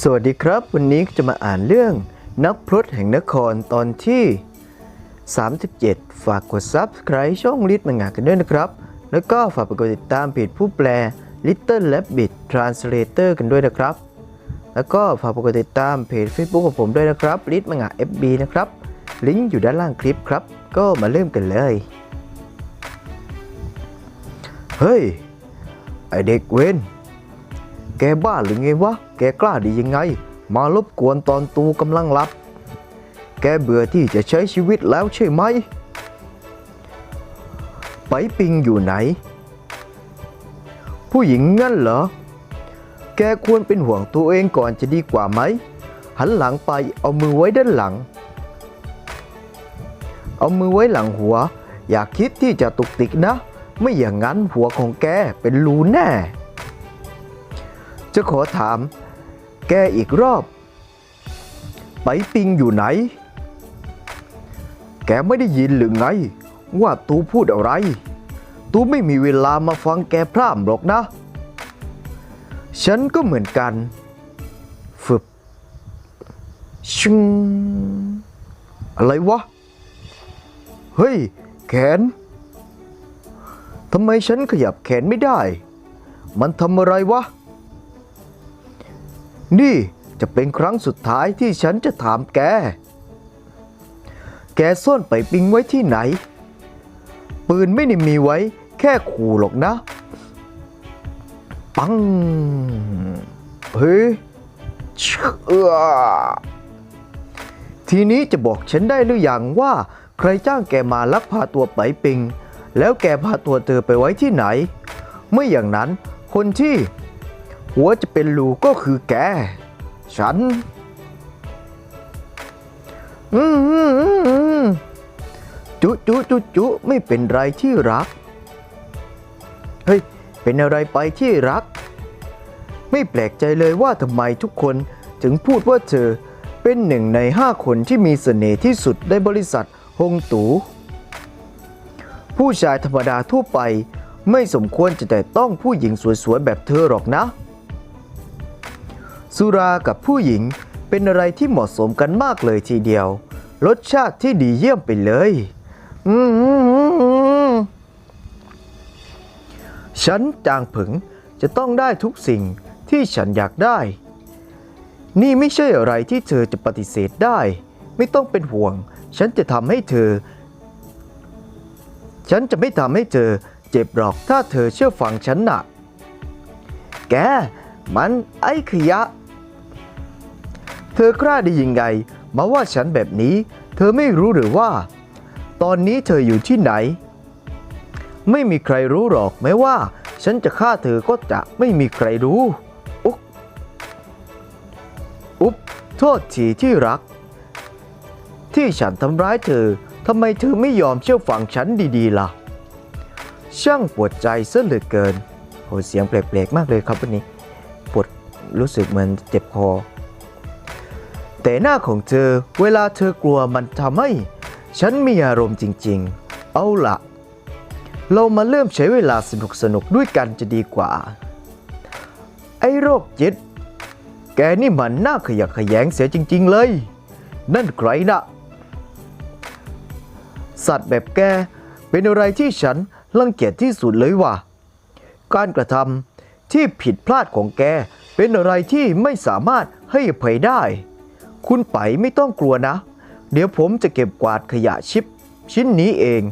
สวัสดีครับ วันนี้จะมาอ่านเรื่องนักพรตแห่งนครตอนที่ 37 ฝากกด Subscribe ช่องลิ t มังงะกันด้วยนะครับ แล้วก็ฝากไปกดติดตามเพจผู้แปล Little Rabbit Translator กันด้วยนะครับ แล้วก็ฝากไปกดติดตามเพจ Facebook ของผมด้วยนะครับลิ t มังงะ FB นะครับ ลิงก์อยู่ด้านล่างคลิปครับ ก็มาเริ่มกันเลย เฮ้ย ไอเด็กเว้น แกบ้าหรือไงวะ แกกล้าดียังไง มารบกวนตอนตูกำลังหลับ แกเบื่อที่จะใช้ชีวิตแล้วใช่ไหม ไปปิงอยู่ไหน ผู้หญิงงั้นเหรอ แกควรเป็นห่วงตัวเองก่อนจะดีกว่าไหม หันหลังไปเอามือไว้ด้านหลัง เอามือไว้หลังหัว อย่าคิดที่จะตุกติกนะ ไม่อย่างนั้นหัวของแกเป็นรูแน่ จะขอถาม แกอีกรอบ ไปปิงอยู่ไหน แกไม่ได้ยินหรือไง ว่าตูพูดอะไร ตูไม่มีเวลามาฟังแกพร่ำหรอกนะ ฉันก็เหมือนกัน ฝึบชิงอะไรวะ เฮ้ย แขนทำไมฉันขยับแขนไม่ได้ มันทำอะไรวะ นี่จะเป็นครั้งสุดท้ายที่ฉันจะถามแก แกซ่อนไปปิงไว้ที่ไหน ปืนไม่ได้มีไว้แค่ขู่หรอกนะ ปัง เฮ้ยเชือทีนี้จะบอกฉันได้หรือยังว่าใครจ้างแกมาลักพาตัวไปปิง แล้วแกพาตัวเธอไปไว้ที่ไหน ไม่อย่างนั้นคนที่ หัวจะเป็นรูก็คือแก ฉันอืมอืมอืมจุจุจุจุไม่เป็นไรที่รัก เฮ้ย เป็นอะไรไปที่รัก ไม่แปลกใจเลยว่าทำไมทุกคนถึงพูดว่าเธอเป็นหนึ่งในห้าคนที่มีเสน่ห์ที่สุดในบริษัทฮงตู ผู้ชายธรรมดาทั่วไปไม่สมควรจะแต่ต้องผู้หญิงสวยๆแบบเธอหรอกนะ สุรากับผู้หญิงเป็นอะไรที่เหมาะสมกันมากเลยทีเดียว รสชาติที่ดีเยี่ยมไปเลย อืมฉันจางผึงจะต้องได้ทุกสิ่งที่ฉันอยากได้ นี่ไม่ใช่อะไรที่เธอจะปฏิเสธได้ ไม่ต้องเป็นห่วง ฉันจะทำให้เธอ ฉันจะไม่ทำให้เธอเจ็บหรอกถ้าเธอเชื่อฟังฉันน่ะ แก มันไอ้ขยะ ธอกล้าได้ยังไง มาว่าฉันแบบนี้ เธอไม่รู้หรือว่า ตอนนี้เธออยู่ที่ไหน ไม่มีใครรู้หรอกแม้ว่า ฉันจะฆ่าเธอก็จะไม่มีใครรู้ อุ๊บอุ๊บโทษทีที่รัก ที่ฉันทำร้ายเธอทำไมเธอไม่ยอมเชื่อฟังฉันดีๆล่ะ ช่างปวดใจซะเหลือเกินโหเสียงแปลกๆมากเลยครับวันนี้ ปวดรู้สึกเหมือนเจ็บคอ แต่หน้าของเธอเวลาเธอกลัวมันทำให้ ฉันมีอารมณ์จริงๆ เอาละเรามาเริ่มใช้เวลาสนุกๆด้วยกันจะดีกว่า ไอ้โรคจิต แกนี่มันน่าขยะแขยงเสียจริง ๆ เลย นั่นใครนะสัตว์แบบแกเป็นอะไรที่ฉันรังเกียจที่สุดเลยว่ะ การกระทำที่ผิดพลาดของแกเป็นอะไรที่ไม่สามารถให้อภัยได้ คุณไปไม่ต้องกลัวนะ เดี๋ยวผมจะเก็บกวาดขยะชิป ชิ้นนี้เอง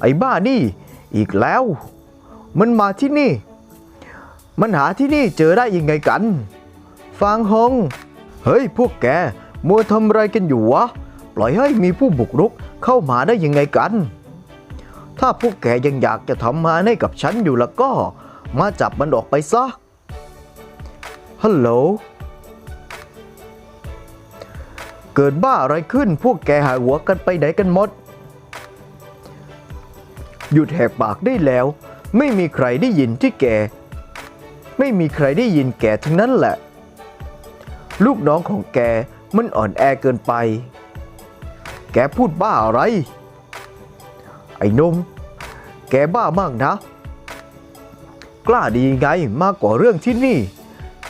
ไอ้บ้านี่ อีกแล้ว มันมาที่นี่ มันหาที่นี่เจอได้ยังไงกัน ฟางฮง เฮ้ย พวกแกมัวทำอะไรกันอยู่วะ ปล่อยให้มีผู้บุกรุกเข้ามาได้ยังไงกัน ถ้าพวกแกยังอยากจะทำงาให้กับฉันอยู่แล้วก็ มาจับมันออกไปซะ ฮัลโหล เกิดบ้าอะไรขึ้น พวกแกหายหัวกันไปไหนกันหมด หยุดแหกปากได้แล้ว ไม่มีใครได้ยินที่แก ไม่มีใครได้ยินแกทั้งนั้นแหละ ลูกน้องของแกมันอ่อนแอเกินไป แกพูดบ้าอะไร ไอ้นม แกบ้ามากนะ กล้าดียังไงมากกว่าเรื่องที่นี่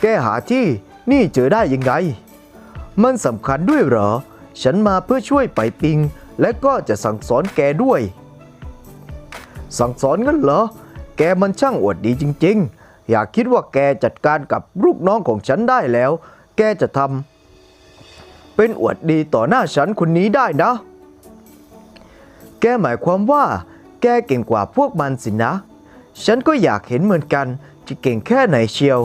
แกหาที่นี่เจอได้ยังไง มันสำคัญด้วยเหรอ ฉันมาเพื่อช่วยไปปิง และก็จะสั่งสอนแกด้วย สั่งสอนงั้นเหรอ แกมันช่างอวดดีจริง ๆ อยากคิดว่าแกจัดการกับลูกน้องของฉันได้แล้ว แกจะทำเป็นอวดดีต่อหน้าฉันคนนี้ได้นะ แกหมายความว่า แกเก่งกว่าพวกมันสินะ ฉันก็อยากเห็นเหมือนกันจะเก่งแค่ไหนเชียว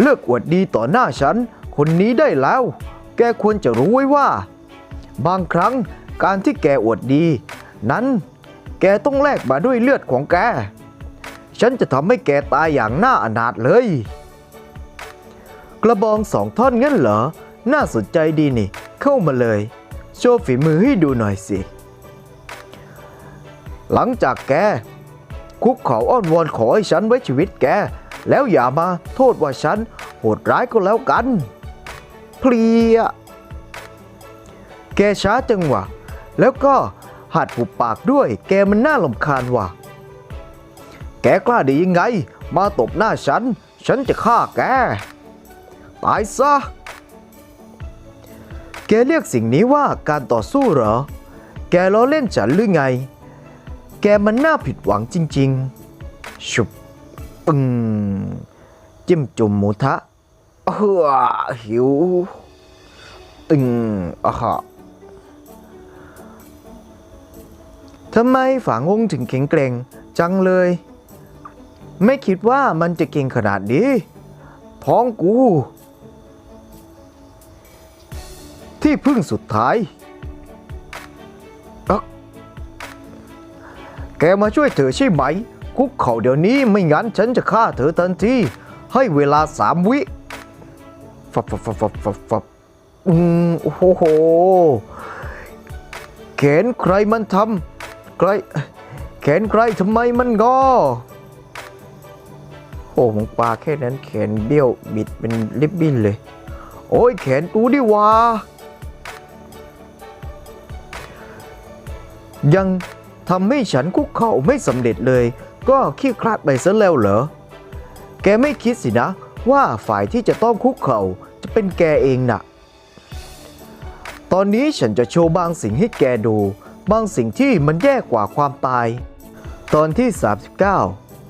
เลิกอวดดีต่อหน้าฉัน คนนี้ได้แล้ว แกควรจะรู้ไว้ว่า บางครั้งการที่แกอวดดี นั้นแกต้องแลกมาด้วยเลือดของแก ฉันจะทำให้แกตายอย่างน่าอนาถเลย กระบองสองท่อนงั้นเหรอ น่าสนใจดีนี่ เข้ามาเลย โชว์ฝีมือให้ดูหน่อยสิ หลังจากแกคุกเข่าอ้อนวอนขอให้ฉันไว้ชีวิตแก แล้วอย่ามาโทษว่าฉันโหดร้ายก็แล้วกัน เพลีย แกช้าจังวะแล้วก็หัดหุบปากด้วย แกมันน่าลำคาญว่ะ แกกล้าดียังไง มาตบหน้าฉัน ฉันจะฆ่าแก ตายซะ แกเรียกสิ่งนี้ว่าการต่อสู้เหรอ แกล้อเล่นฉันหรือไง แกมันน่าผิดหวังจริง ๆ ชุบ ปึงจิ้มจุ่มหมูทะเออหิว ตึงอะฮะทำไมฝางงถึงแข็งแกรงจังเลย ไม่คิดว่ามันจะเก่งขนาดนี้ท้องกู ที่พึ่งสุดท้ายแกมาช่วยเธอใช่ไหม คุกเข่าเดี๋ยวนี้ไม่งั้นฉันจะฆ่าเธอทันทีให้เวลาสามวิฟับฟับฟับฟับฟับฟับอืมโอ้โหแขนใครมันทำใครแขนใครทำไมมันงอโอ้หมงปลาแค่นั้นแขนเบี้ยวบิดเป็นลิบบิ้นเลย โอ้ยแขนกูดิว่ายังทำให้ฉันคุกเข่าไม่สำเร็จเลย ก็ขี้คลาดไปซะแล้วเหรอ แกไม่คิดสินะ ว่าฝ่ายที่จะต้องคุกเข่าจะเป็นแกเองน่ะ ตอนนี้ฉันจะโชว์บางสิ่งให้แกดู บางสิ่งที่มันแย่กว่าความตาย ตอนที่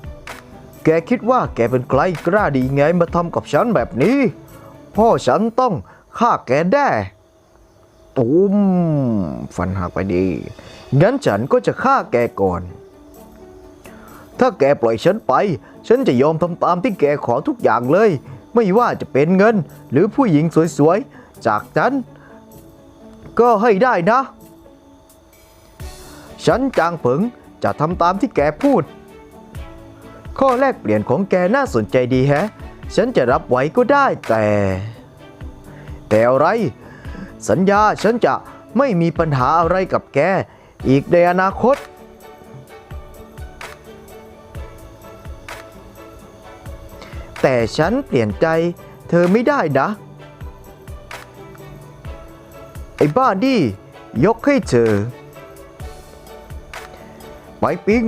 39 แกคิดว่าแกเป็นใครกล้าดีไงมาทำกับฉันแบบนี้ พ่อฉันต้องฆ่าแกแน่ตูมฟันหักไปดี งั้นฉันก็จะฆ่าแกก่อน ถ้าแกปล่อยฉันไป ฉันจะยอมทำตามที่แกขอทุกอย่างเลย ไม่ว่าจะเป็นเงิน หรือผู้หญิงสวยๆ จากนั้น ก็ให้ได้นะ ฉันจางเผิงจะทำตามที่แกพูด ข้อแรกเปลี่ยนของแกน่าสนใจดีแฮะ ฉันจะรับไว้ก็ได้แต่ แต่อะไร สัญญาฉันจะไม่มีปัญหาอะไรกับแก อีกในอนาคต แต่ฉันเปลี่ยนใจเธอไม่ได้นะ ไอ้บ้าดิยกให้เธอ ไปปิง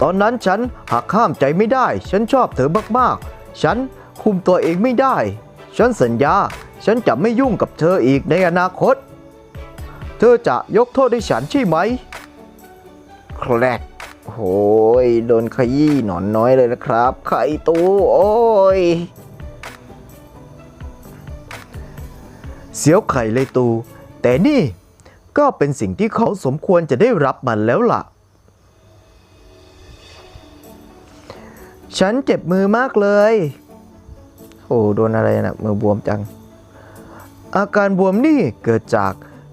ตอนนั้นฉันหักห้ามใจไม่ได้ ฉันชอบเธอมากๆ ฉันคุมตัวเองไม่ได้ ฉันสัญญา ฉันจะไม่ยุ่งกับเธออีกในอนาคต เธอจะยกโทษให้ฉันใช่ไหมแคลก โอ้ยโดนขยี้หนอนน้อยเลยนะครับ ไข่ตูโอ้ย เสียวไข่เลยตู แต่นี่ก็เป็นสิ่งที่เขาสมควรจะได้รับมันแล้วล่ะ ฉันเจ็บมือมากเลย โอ้โดนอะไรนะมือบวมจัง อาการบวมนี่เกิดจาก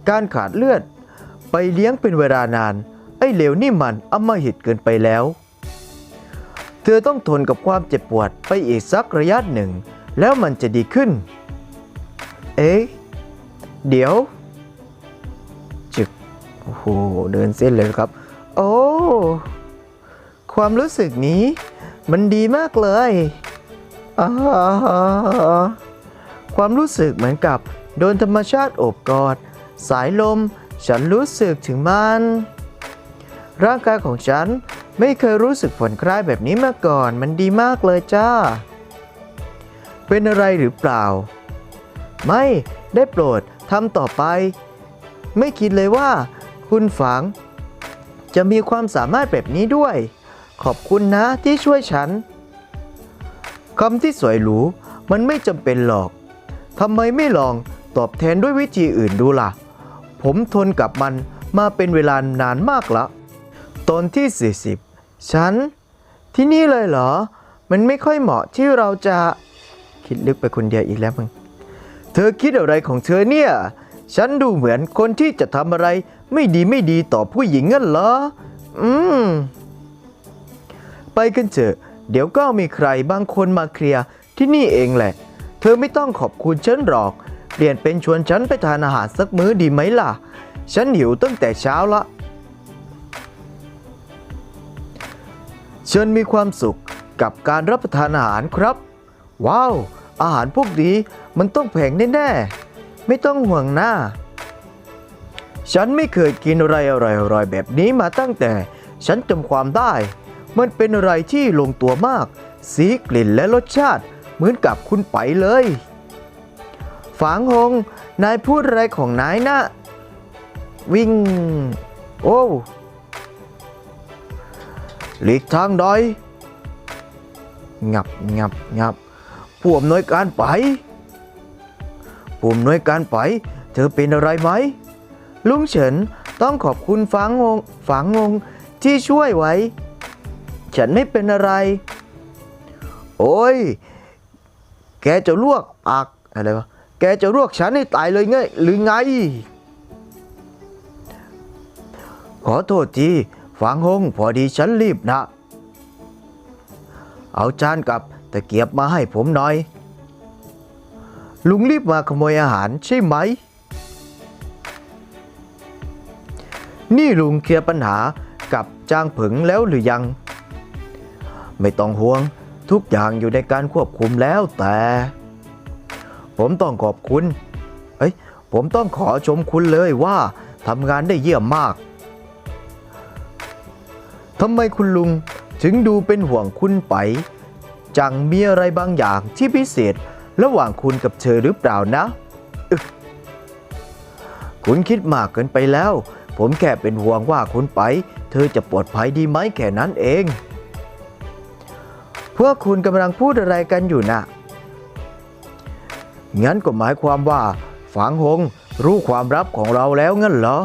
การขาดเลือด ไปเลี้ยงเป็นเวลานาน เหลวนี่มันอำมหิตเกินไปแล้ว เธอต้องทนกับความเจ็บปวดไปอีกสักระยะหนึ่ง แล้วมันจะดีขึ้น เอ๊ะ เดี๋ยว จึก โอ้โห เดินเส้นเลยครับ โอ้ ความรู้สึกนี้ มันดีมากเลยอความรู้สึกเหมือนกับ โดนธรรมชาติโอบกอด สายลม ฉันรู้สึกถึงมัน ร่างกายของฉันไม่เคยรู้สึกผ่อนคลายแบบนี้มาก่อน มันดีมากเลยจ้า เป็นอะไรหรือเปล่า ไม่ได้โปรดทำต่อไป ไม่คิดเลยว่า คุณฝัง จะมีความสามารถแบบนี้ด้วย ขอบคุณนะที่ช่วยฉันคำที่สวยหรูมันไม่จำเป็นหรอกทำไมไม่ลองตอบแทนด้วยวิธีอื่นดูล่ะ ผมทนกับมันมาเป็นเวลานานมากแล้ว ตอนที่ 40 ฉัน ที่นี่เลยเหรอ มันไม่ค่อยเหมาะที่เราจะคิดลึกไปคนเดียวอีกแล้วมึง เธอคิดอะไรของเธอเนี่ย ฉันดูเหมือนคนที่จะทำอะไร ไม่ดีไม่ดีต่อผู้หญิงงั้นเหรอ อืม ไปกันเถอะเดี๋ยวก็มีใครบางคนมาเคลียร์ที่นี่เองแหละ เธอไม่ต้องขอบคุณฉันหรอก เปลี่ยนเป็นชวนฉันไปทานอาหารสักมื้อดีไหมล่ะ ฉันหิวตั้งแต่เช้าละ เชิญมีความสุขกับการรับประทานอาหารครับ ว้าว อาหารพวกนี้มันต้องแพงแน่ๆ ไม่ต้องห่วงหน้า ฉันไม่เคยกินอะไรอร่อยๆแบบนี้มาตั้งแต่ ฉันจำความได้ มันเป็นอะไรที่ลงตัวมาก สีกลิ่นและรสชาติเหมือนกับคุณไปเลย ฝางหง นายพูดอะไรของนายนะ วิ่ง โอ้ หลีกทางหน่อยงับงับงับผู้อำนวยการไปผู้อำนวยการไป เธอเป็นอะไรไหม ลุงเฉินต้องขอบคุณฝางงฝางงงที่ช่วยไว้ ฉันไม่เป็นอะไร โอ้ย แกจะลวกปากอะไรวะ แกจะลวกฉันให้ตายเลยไงหรือไง ขอโทษที ฝางหงพอดีฉันรีบนะ เอาจานกับตะเกียบมาให้ผมหน่อย ลุงรีบมาขโมยอาหารใช่ไหม นี่ลุงเคลียร์ปัญหากับจางผึงแล้วหรือยัง ไม่ต้องห่วงทุกอย่างอยู่ในการควบคุมแล้วแต่ ผมต้องขอบคุณ เอ้ยผมต้องขอชมคุณเลยว่าทำงานได้เยี่ยมมาก ทำไมคุณลุงถึงดูเป็นห่วงคุณไป จังมีอะไรบางอย่างที่พิเศษระหว่างคุณกับเธอหรือเปล่านะคุณคิดมากเกินไปแล้ว ผมแค่เป็นห่วงว่าคุณไป เธอจะปลอดภัยดีไหมแค่นั้นเอง พวกคุณกำลังพูดอะไรกันอยู่นะงั้นก็หมายความว่าฝางหงรู้ความลับของเราแล้วงั้นเหรอ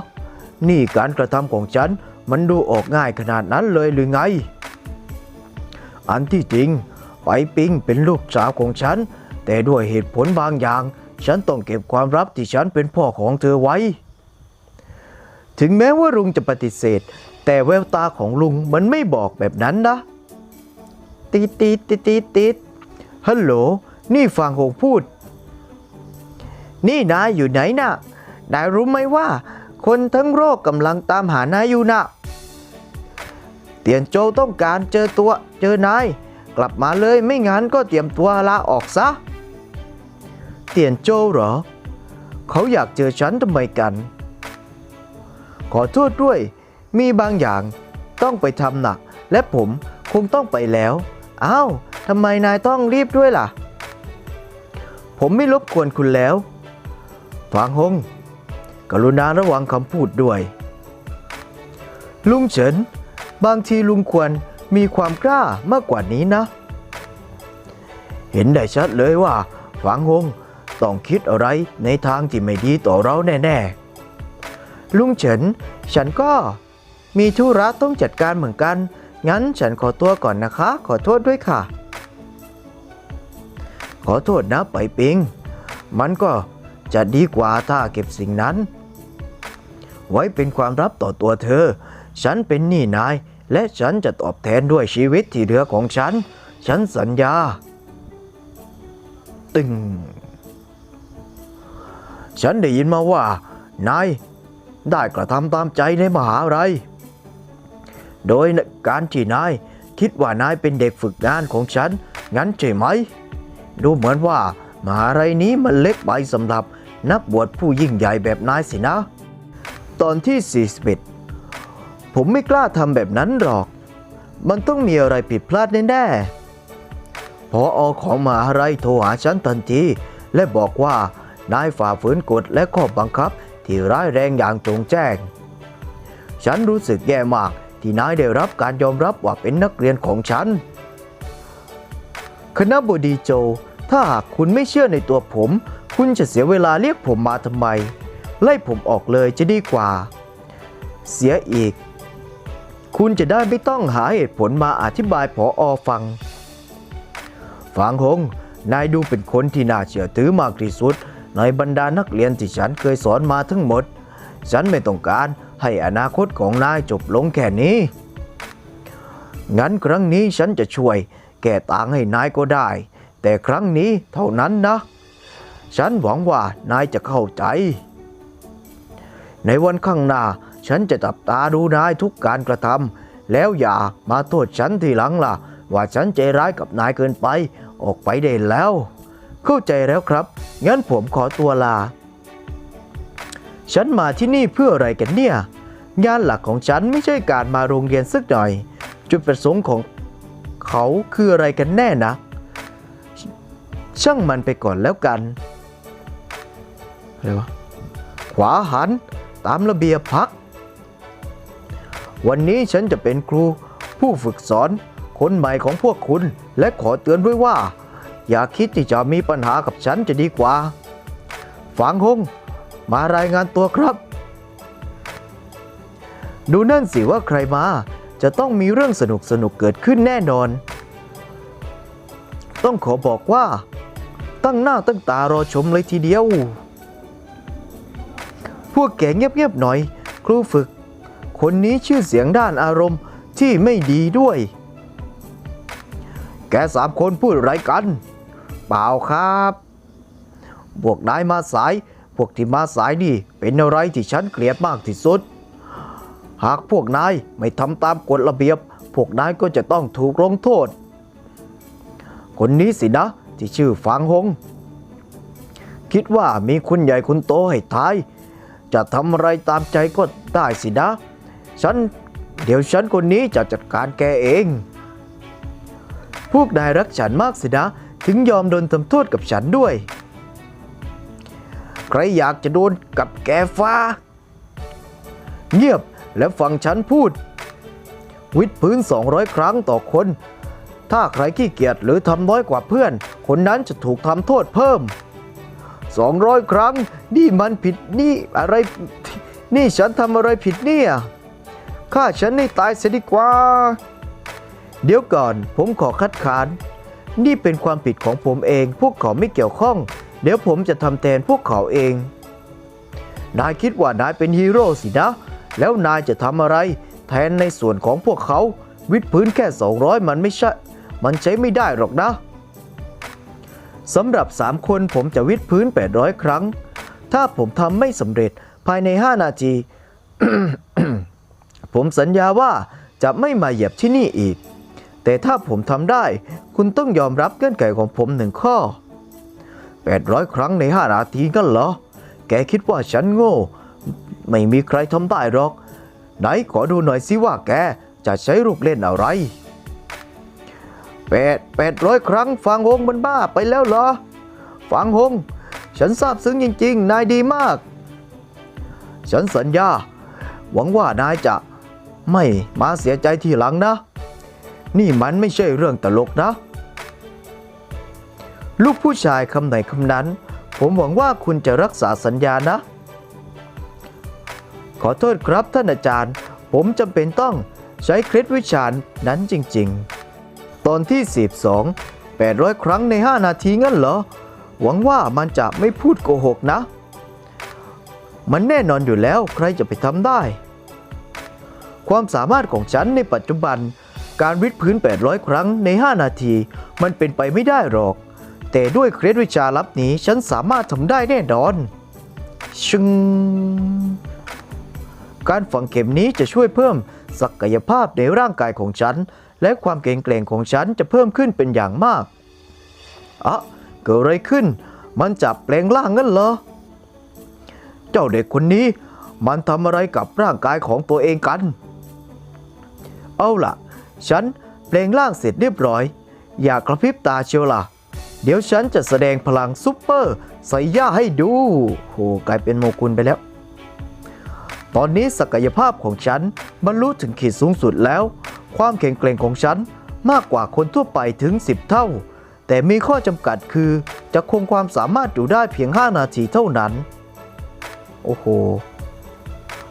นี่การกระทำของฉัน มันดูออกง่ายขนาดนั้นเลยหรือไง อันที่จริง ไปปิงเป็นลูกสาวของฉัน แต่ด้วยเหตุผลบางอย่าง ฉันต้องเก็บความลับที่ฉันเป็นพ่อของเธอไว้ ถึงแม้ว่าลุงจะปฏิเสธ แต่แววตาของลุงมันไม่บอกแบบนั้นนะตีดตีดตีดตีดตีดฮัลโหล นี่ฟังหงพูด นี่นายอยู่ไหนนะ่ะนายรู้ไหมว่า คนทั้งโลกกำลังตามหานายอยู่น่ะ เตียนโจต้องการเจอตัวเจอนาย กลับมาเลยไม่งั้นก็เตรียมตัวลาออกซะ เตียนโจเหรอ เขาอยากเจอฉันทำไมกัน ขอโทษด้วย มีบางอย่างต้องไปทำหนัก และผมคงต้องไปแล้ว อ้าวทำไมนายต้องรีบด้วยล่ะ ผมไม่รบกวนคุณแล้วฟางฮงกรุณาระวังคำพูดด้วย ลุงเฉิน บางทีลุงควรมีความกล้ามากกว่านี้นะ เห็นได้ชัดเลยว่าฝางฮงต้องคิดอะไรในทางที่ไม่ดีต่อเราแน่ๆ ลุงเฉิน ฉันก็มีธุระต้องจัดการเหมือนกัน งั้นฉันขอตัวก่อนนะคะ ขอโทษด้วยค่ะ ขอโทษนะไปปิง มันก็จะดีกว่าถ้าเก็บสิ่งนั้น ไว้เป็นความลับต่อตัวเธอ ฉันเป็นหนี้นาย และฉันจะตอบแทนด้วยชีวิตที่เหลือของฉัน ฉันสัญญา ตึง ฉันได้ยินมาว่า นายได้กระทำตามใจในมหาลัยโดยการที่นายคิดว่านายเป็นเด็กฝึกงานของฉัน งั้นใช่ไหม ดูเหมือนว่ามหาลัยนี้มันเล็กไปสำหรับนักบวชผู้ยิ่งใหญ่แบบนายสินะ ตอนที่ 41 ผมไม่กล้าทำแบบนั้นหรอก มันต้องมีอะไรผิดพลาดแน่ๆพออของมหาลัยโทรหาฉันทันที และบอกว่านายฝ่าฝืนกฎและข้อบังคับที่ร้ายแรงอย่างจงแจ้ง ฉันรู้สึกแย่มากที่นายได้รับการยอมรับว่าเป็นนักเรียนของฉัน คณะบดีโจ ถ้าหากคุณไม่เชื่อในตัวผม คุณจะเสียเวลาเรียกผมมาทำไม ไล่ผมออกเลยจะดีกว่า เสียอีก คุณจะได้ไม่ต้องหาเหตุผลมาอธิบายผออฟังฟังหง นายดูเป็นคนที่น่าเชื่อถือมากที่สุด ในบรรดานักเรียนที่ฉันเคยสอนมาทั้งหมด ฉันไม่ต้องการให้อนาคตของนายจบลงแค่นี้ งั้นครั้งนี้ฉันจะช่วย แก้ต่างให้นายก็ได้ แต่ครั้งนี้เท่านั้นนะ ฉันหวังว่านายจะเข้าใจ ในวันข้างหน้า ฉันจะจับตาดูนายทุกการกระทำแล้วอย่ามาโทษฉันทีหลังล่ะ ว่าฉันใจร้ายกับนายเกินไป ออกไปได้แล้ว เข้าใจแล้วครับ งั้นผมขอตัวลา ฉันมาที่นี่เพื่ออะไรกันเนี่ย งานหลักของฉันไม่ใช่การมาโรงเรียนสักหน่อย จุดประสงค์ของเขาคืออะไรกันแน่นะ ช่างมันไปก่อนแล้วกัน อะไรวะ ขวาหันตามระเบียบพัก วันนี้ฉันจะเป็นครู ผู้ฝึกสอน คนใหม่ของพวกคุณ และขอเตือนด้วยว่า อย่าคิดที่จะมีปัญหากับฉันจะดีกว่าฝังหงมารายงานตัวครับ ดูนั่นสิว่าใครมา จะต้องมีเรื่องสนุกสนุกเกิดขึ้นแน่นอน ต้องขอบอกว่า ตั้งหน้าตั้งตารอชมเลยทีเดียว พวกแกเงียบๆหน่อย ครูฝึก คนนี้ชื่อเสียงด้านอารมณ์ที่ไม่ดีด้วย แกสามคนพูดไรกัน เปล่าครับพวกนายมาสาย พวกที่มาสายนี่เป็นอะไรที่ฉันเกลียดมากที่สุด หากพวกนายไม่ทำตามกฎระเบียบ พวกนายก็จะต้องถูกลงโทษ คนนี้สินะที่ชื่อฟางหง คิดว่ามีคุณใหญ่คุณโตให้ทาย จะทำอะไรตามใจก็ได้สินะ ฉันเดี๋ยวฉันคนนี้จะจัดการแกเอง พวกนายรักฉันมากสินะ ถึงยอมโดนทำโทษกับฉันด้วย ใครอยากจะโดนกับแกฟ้า เงียบและฟังฉันพูด วิดพื้น 200 ครั้งต่อคน ถ้าใครขี้เกียจหรือทำน้อยกว่าเพื่อน คนนั้นจะถูกทำโทษเพิ่ม 200 ครั้ง นี่มันผิดนี่อะไร นี่ฉันทำอะไรผิดเนี่ย ฆ่าฉันให้ตายเสียดีกว่า เดี๋ยวก่อนผมขอคัดค้าน นี่เป็นความผิดของผมเอง พวกเขาไม่เกี่ยวข้อง เดี๋ยวผมจะทำแทนพวกเขาเอง นายคิดว่านายเป็นฮีโร่สินะ แล้วนายจะทำอะไรแทนในส่วนของพวกเขา วิดพื้นแค่ 200 มันไม่ใช่ มันใช้ไม่ได้หรอกนะสำหรับ 3 คนผมจะวิดพื้น 800 ครั้ง ถ้าผมทำไม่สำเร็จภายใน 5 นาที ผมสัญญาว่าจะไม่มาเหยียบที่นี่อีก แต่ถ้าผมทำได้ คุณต้องยอมรับเงื่อนไขของผมหนึ่งข้อ 800 ครั้งใน5นาทีกันเหรอ แกคิดว่าฉันโง่ ไม่มีใครทำได้หรอก ไหนขอดูหน่อยสิว่าแกจะใช้ลูกเล่นอะไรแปดแปดร้อยครั้งฟังหงมันบ้าไปแล้วเหรอ ฟังหงฉันซาบซึ้งจริง ๆ นายดีมาก ฉันสัญญา หวังว่านายจะ ไม่มาเสียใจทีหลังนะ นี่มันไม่ใช่เรื่องตลกนะ ลูกผู้ชายคำไหนคำนั้น ผมหวังว่าคุณจะรักษาสัญญานะ ขอโทษครับท่านอาจารย์ ผมจำเป็นต้องใช้เคล็ดวิชานั้นจริง ๆ ตอนที่42 800 ครั้งใน 5 นาทีงั้นเหรอ หวังว่ามันจะไม่พูดโกหกนะ มันแน่นอนอยู่แล้วใครจะไปทำได้ ความสามารถของฉันในปัจจุบัน การวิดพื้น 800 ครั้งใน 5 นาที มันเป็นไปไม่ได้หรอก แต่ด้วยเคล็ดวิชาลับนี้ฉันสามารถทำได้แน่นอน ชึง การฝังเข็มนี้จะช่วยเพิ่มศักยภาพในร่างกายของฉัน และความเก่งแกรงของฉันจะเพิ่มขึ้นเป็นอย่างมากอะเกิดอะไรขึ้น มันจับแปลงร่างงั้นเหรอ เจ้าเด็กคนนี้ มันทำอะไรกับร่างกายของตัวเองกัน เอาล่ะฉันเปลงร่างเสร็จเรียบร้อย อย่ากระพริบตาเชียวล่ะ เดี๋ยวฉันจะแสดงพลังซุปเปอร์ไซย่าให้ดูโหกลายเป็นโมกุลไปแล้ว ตอนนี้ศักยภาพของฉันบรรลุถึงขีดสูงสุดแล้ว ความแข็งแกร่งของฉันมากกว่าคนทั่วไปถึง 10 เท่า แต่มีข้อจำกัดคือจะคงความสามารถอยู่ได้เพียง 5 นาทีเท่านั้น โอ้โห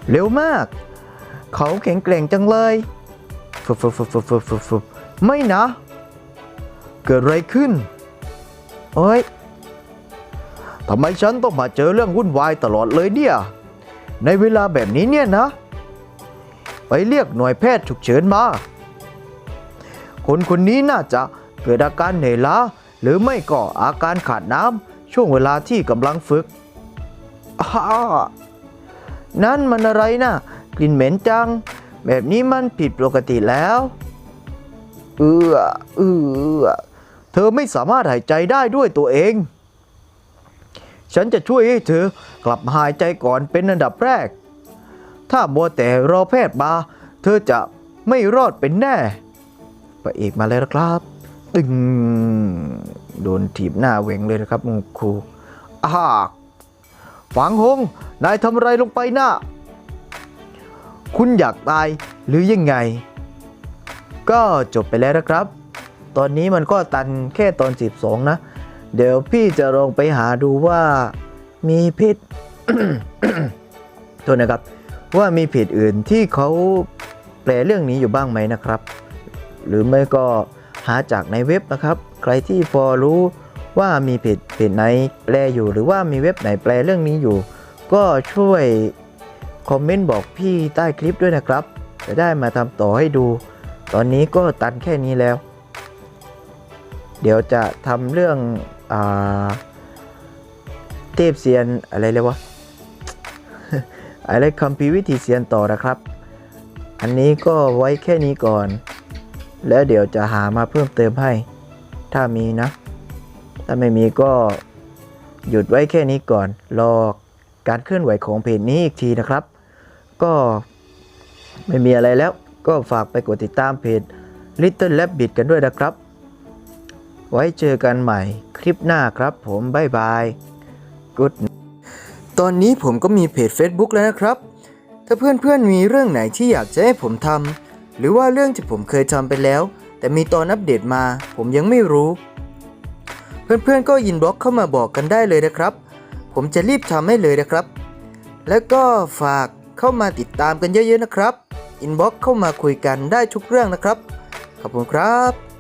เร็วมาก เขาแข็งแกร่งจังเลย ฟึบฟึบฟึบฟึบฟึบฟึบฟึบไม่นะ เกิดอะไรขึ้น เอ้ยทำไมฉันต้องมาเจอเรื่องวุ่นวายตลอดเลยเนี่ย ในเวลาแบบนี้เนี่ยนะ ไปเรียกหน่วยแพทย์ฉุกเฉินมา คนคนนี้น่าจะเกิดอาการเหนื่อยล้า หรือไม่ก็อาการขาดน้ำช่วงเวลาที่กำลังฝึกอ้านั่นมันอะไรนะกลิ่นเหม็นจัง แบบนี้มันผิดปกติแล้ว เอือเอือเธอไม่สามารถหายใจได้ด้วยตัวเอง ฉันจะช่วยให้เธอกลับหายใจก่อนเป็นอันดับแรก ถ้ามัวแต่รอแพทย์มาเธอจะไม่รอดเป็นแน่พระเอกมาแล้วนะครับ ตึงโดนถีบหน้าเวงเลยนะครับครูอ้าฝังหงนายทำอะไรลงไปนะ่ะ คุณอยากตายหรือยังไง ก็จบไปแล้วนะครับ ตอนนี้มันก็ตันแค่ตอน 12 นะ เดี๋ยวพี่จะลองไปหาดูว่ามีเพจโทษนะครับ ว่ามีเพจอื่นที่เขาแปลเรื่องนี้อยู่บ้างไหมนะครับ หรือไม่ก็หาจากในเว็บนะครับ ใครที่พอรู้ว่ามีเพจเพจไหนแปลอยู่ หรือว่ามีเว็บไหนแปลเรื่องนี้อยู่ ก็ช่วย คอมเมนต์บอกพี่ใต้คลิปด้วยนะครับ จะได้มาทำต่อให้ดู ตอนนี้ก็ตันแค่นี้แล้ว เดี๋ยวจะทำเรื่องอเทพเซียนอะไรเลยวะอะไรคัมภีร์วิธีเซียนต่อนะครับ อันนี้ก็ไว้แค่นี้ก่อน แล้วเดี๋ยวจะหามาเพิ่มเติมให้ ถ้ามีนะ ถ้าไม่มีก็หยุดไว้แค่นี้ก่อน รอการเคลื่อนไหวของเพจนี้อีกทีนะครับ ก็ไม่มีอะไรแล้วก็ฝากไปกดติดตามเพจ Little Rabbit กันด้วยนะครับ ไว้เจอกันใหม่คลิปหน้าครับผมบ๊ายบายกุดตอนนี้ผมก็มีเพจ Facebook แล้วนะครับ ถ้าเพื่อนๆมีเรื่องไหนที่อยากจะให้ผมทำหรือว่าเรื่องที่ผมเคยทำไปแล้ว แต่มีตอนอัปเดตมา ผมยังไม่รู้ เพื่อนๆก็ยินบล็อกเข้ามาบอกกันได้เลยนะครับ ผมจะรีบทำให้เลยนะครับ แล้วก็ฝาก เข้ามาติดตามกันเยอะๆนะครับ อินบ็อกเข้ามาคุยกันได้ทุกเรื่องนะครับ ขอบคุณครับ